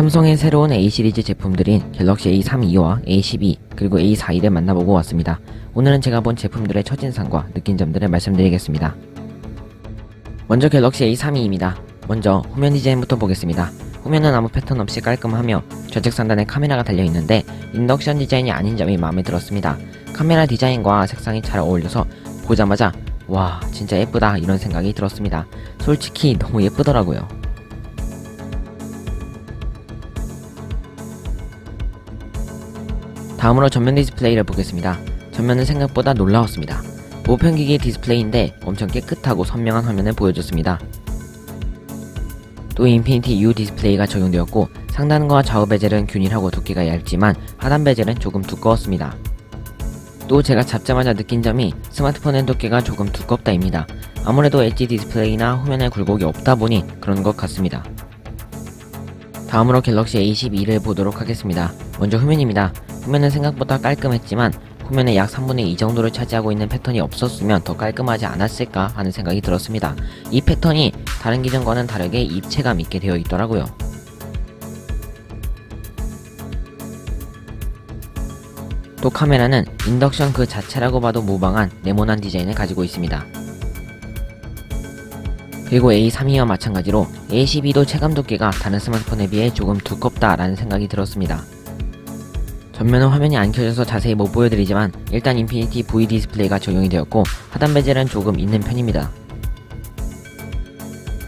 삼성의 새로운 A 시리즈 제품들인 갤럭시 A32와 A12 그리고 A41을 만나보고 왔습니다. 오늘은 제가 본 제품들의 첫인상과 느낀 점들을 말씀드리겠습니다. 먼저 갤럭시 A32입니다. 먼저 후면 디자인부터 보겠습니다. 후면은 아무 패턴 없이 깔끔하며 좌측 상단에 카메라가 달려 있는데 인덕션 디자인이 아닌 점이 마음에 들었습니다. 카메라 디자인과 색상이 잘 어울려서 보자마자 와 진짜 예쁘다 이런 생각이 들었습니다. 솔직히 너무 예쁘더라고요. 다음으로 전면 디스플레이를 보겠습니다. 전면은 생각보다 놀라웠습니다. 보편기기 디스플레이인데 엄청 깨끗하고 선명한 화면을 보여줬습니다. 또 인피니티 U 디스플레이가 적용되었고 상단과 좌우 베젤은 균일하고 두께가 얇지만 하단 베젤은 조금 두꺼웠습니다. 또 제가 잡자마자 느낀 점이 스마트폰의 두께가 조금 두껍다입니다. 아무래도 엣지 디스플레이나 후면에 굴곡이 없다 보니 그런 것 같습니다. 다음으로 갤럭시 A12를 보도록 하겠습니다. 먼저 후면입니다. 후면은 생각보다 깔끔했지만 후면에 약 3분의 2 정도를 차지하고 있는 패턴이 없었으면 더 깔끔하지 않았을까 하는 생각이 들었습니다. 이 패턴이 다른 기종과는 다르게 입체감 있게 되어 있더라고요. 또 카메라는 인덕션 그 자체라고 봐도 무방한 네모난 디자인을 가지고 있습니다. 그리고 A32와 마찬가지로 A12도 체감 두께가 다른 스마트폰에 비해 조금 두껍다 라는 생각이 들었습니다. 전면은 화면이 안 켜져서 자세히 못 보여드리지만 일단 인피니티 V 디스플레이가 적용이 되었고 하단 베젤은 조금 있는 편입니다.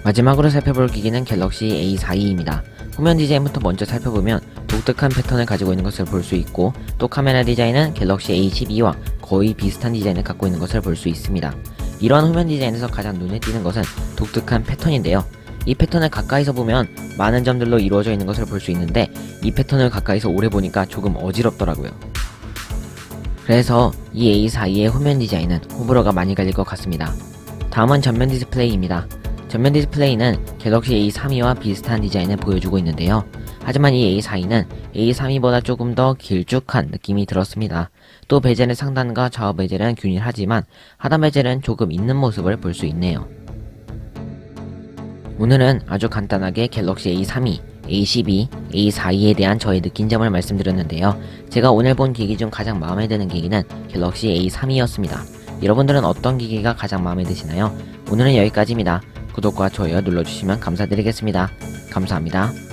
마지막으로 살펴볼 기기는 갤럭시 A42입니다. 후면 디자인부터 먼저 살펴보면 독특한 패턴을 가지고 있는 것을 볼 수 있고 또 카메라 디자인은 갤럭시 A12와 거의 비슷한 디자인을 갖고 있는 것을 볼 수 있습니다. 이러한 후면 디자인에서 가장 눈에 띄는 것은 독특한 패턴인데요. 이 패턴을 가까이서 보면 많은 점들로 이루어져 있는 것을 볼 수 있는데 이 패턴을 가까이서 오래 보니까 조금 어지럽더라고요. 그래서 이 A42의 후면 디자인은 호불호가 많이 갈릴 것 같습니다. 다음은 전면 디스플레이입니다. 전면 디스플레이는 갤럭시 A32와 비슷한 디자인을 보여주고 있는데요. 하지만 이 A42는 A32보다 조금 더 길쭉한 느낌이 들었습니다. 또 베젤의 상단과 좌우 베젤은 균일하지만 하단 베젤은 조금 있는 모습을 볼 수 있네요. 오늘은 아주 간단하게 갤럭시 A32, A12, A42에 대한 저의 느낀 점을 말씀드렸는데요. 제가 오늘 본 기기 중 가장 마음에 드는 기기는 갤럭시 A32였습니다. 여러분들은 어떤 기기가 가장 마음에 드시나요? 오늘은 여기까지입니다. 구독과 좋아요 눌러주시면 감사드리겠습니다. 감사합니다.